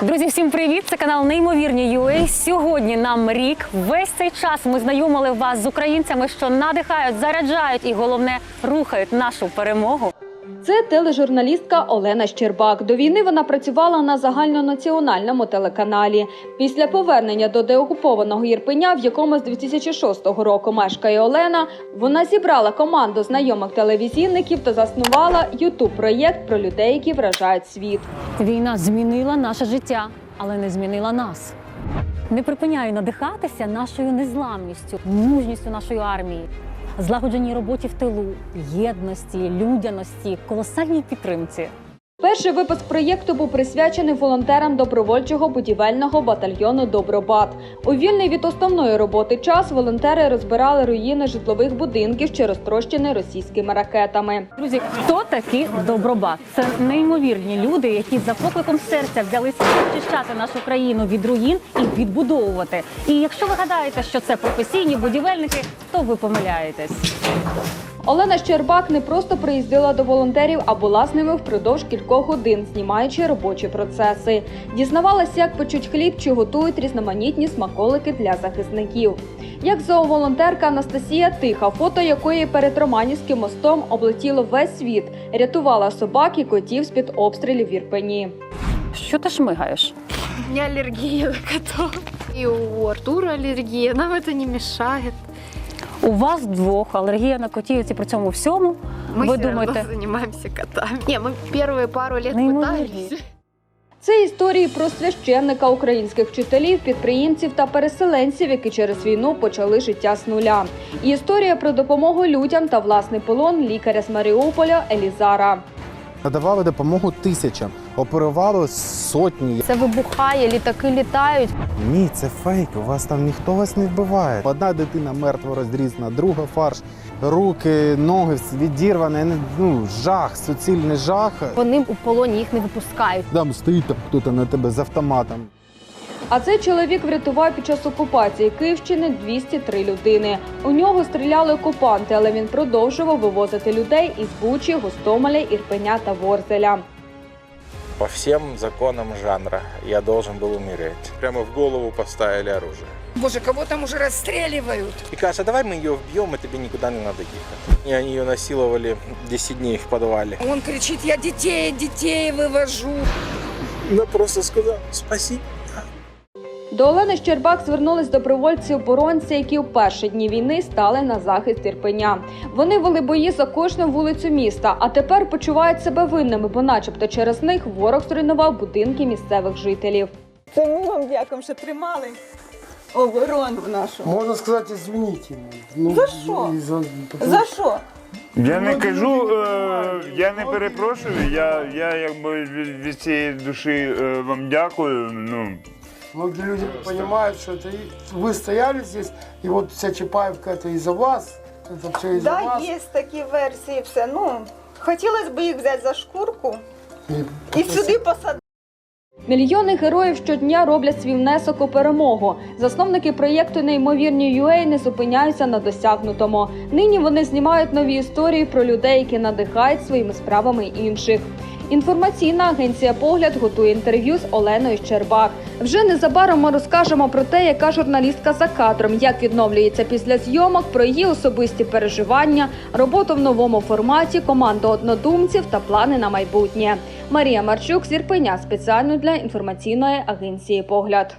Друзі, всім привіт! Це канал Неймовірні UA. Сьогодні нам рік. Весь цей час ми знайомили вас з українцями, що надихають, заряджають і головне рухають нашу перемогу. Це тележурналістка Олена Щербак. До війни вона працювала на загальнонаціональному телеканалі. Після повернення до деокупованого Єрпеня, в якому з 2006 року мешкає Олена, вона зібрала команду знайомих телевізійників та заснувала ютуб проєкт про людей, які вражають світ. Війна змінила наше життя, але не змінила нас. Не припиняю надихатися нашою незламністю, мужністю нашої армії, злагодженій роботі в тилу, єдності, людяності, колосальній підтримці. Перший випуск проєкту був присвячений волонтерам добровольчого будівельного батальйону Добробат. У вільний від основної роботи час волонтери розбирали руїни житлових будинків, що розтрощені російськими ракетами. Друзі, хто такі добробат? Це неймовірні люди, які за покликом серця взялися очищати нашу країну від руїн і відбудовувати. І якщо ви гадаєте, що це професійні будівельники, то ви помиляєтесь. Олена Щербак не просто приїздила до волонтерів, а була з ними впродовж кількох годин, знімаючи робочі процеси. Дізнавалася, як печуть хліб чи готують різноманітні смаколики для захисників. Як зооволонтерка Анастасія Тиха, фото якої перед Романівським мостом облетіло весь світ, рятувала собак і котів з під обстрілів в Ірпені. Що ти шмигаєш? У меня аллергия на котов. И у Артура аллергия. Нам это не мешает. У вас двох алергія на котів і при цьому всьому. Мы ви все равно думаєте, занимаемся котами. Не, мы первые пару лет Неимоверно. пытались. Це історії про священника українських вчителів, підприємців та переселенців, які через війну почали життя з нуля. І історія про допомогу людям та власний полон лікаря з Маріуполя Елізара. Надавали допомогу тисячам, оперували сотні. Це вибухає, літаки літають. Ні, це фейк. У вас там ніхто вас не вбиває. Одна дитина мертво розрізана, друга фарш, руки, ноги відірвані. Ну жах, суцільний жах. Вони у полоні їх не випускають. Там стоїть там хтось на тебе з автоматом. А цей чоловік врятував під час окупації Київщини 203 людини. У нього стріляли окупанти, але він продовжував вивозити людей із Бучі, Гостомеля, Ірпеня та Ворзеля. По всем законам жанра я должен был умереть. Прямо в голову поставили оружие. Боже, кого там уже расстреливают? И кажется, давай мы ее вбьем, и тебе никуда не надо ехать. И они ее насиловали 10 дней в подвале. Он кричит, я детей, детей вывожу. Она просто сказала, спаси. до Олени Щербак звернулись добровольці-оборонці, які у перші дні війни стали на захист Ірпеня. Вони вели бої за кожну вулицю міста, а тепер почувають себе винними, бо, начебто, через них ворог зруйнував будинки місцевих жителів. Це ми вам дякуємо, що тримали оборону нашу. Можна сказати, звініть. Ну, За що? і За, За що? Я не кажу, е, я не перепрошую. Я, я якби від, від цієї душі е, вам дякую. Ну Многие люди понимают, что это и- вы стояли здесь, и вот вся Чапаевка это из-за вас, это все из-за Да, вас. є такі версії, все. Ну, хотілося б їх взяти за шкурку І і сюди посадити. Мільйони героїв щодня роблять свій внесок у перемогу. Засновники проєкту Неймовірні UA не зупиняються на досягнутому. Нині вони знімають нові історії про людей, які надихають своїми справами інших. Інформаційна агенція Погляд готує інтерв'ю з Оленою Щербак. Вже незабаром ми розкажемо про те, яка журналістка за кадром, як відновлюється після зйомок, про її особисті переживання, роботу в новому форматі, команду однодумців та плани на майбутнє. Марія Марчук Зірпеня, спеціально для інформаційної агенції Погляд.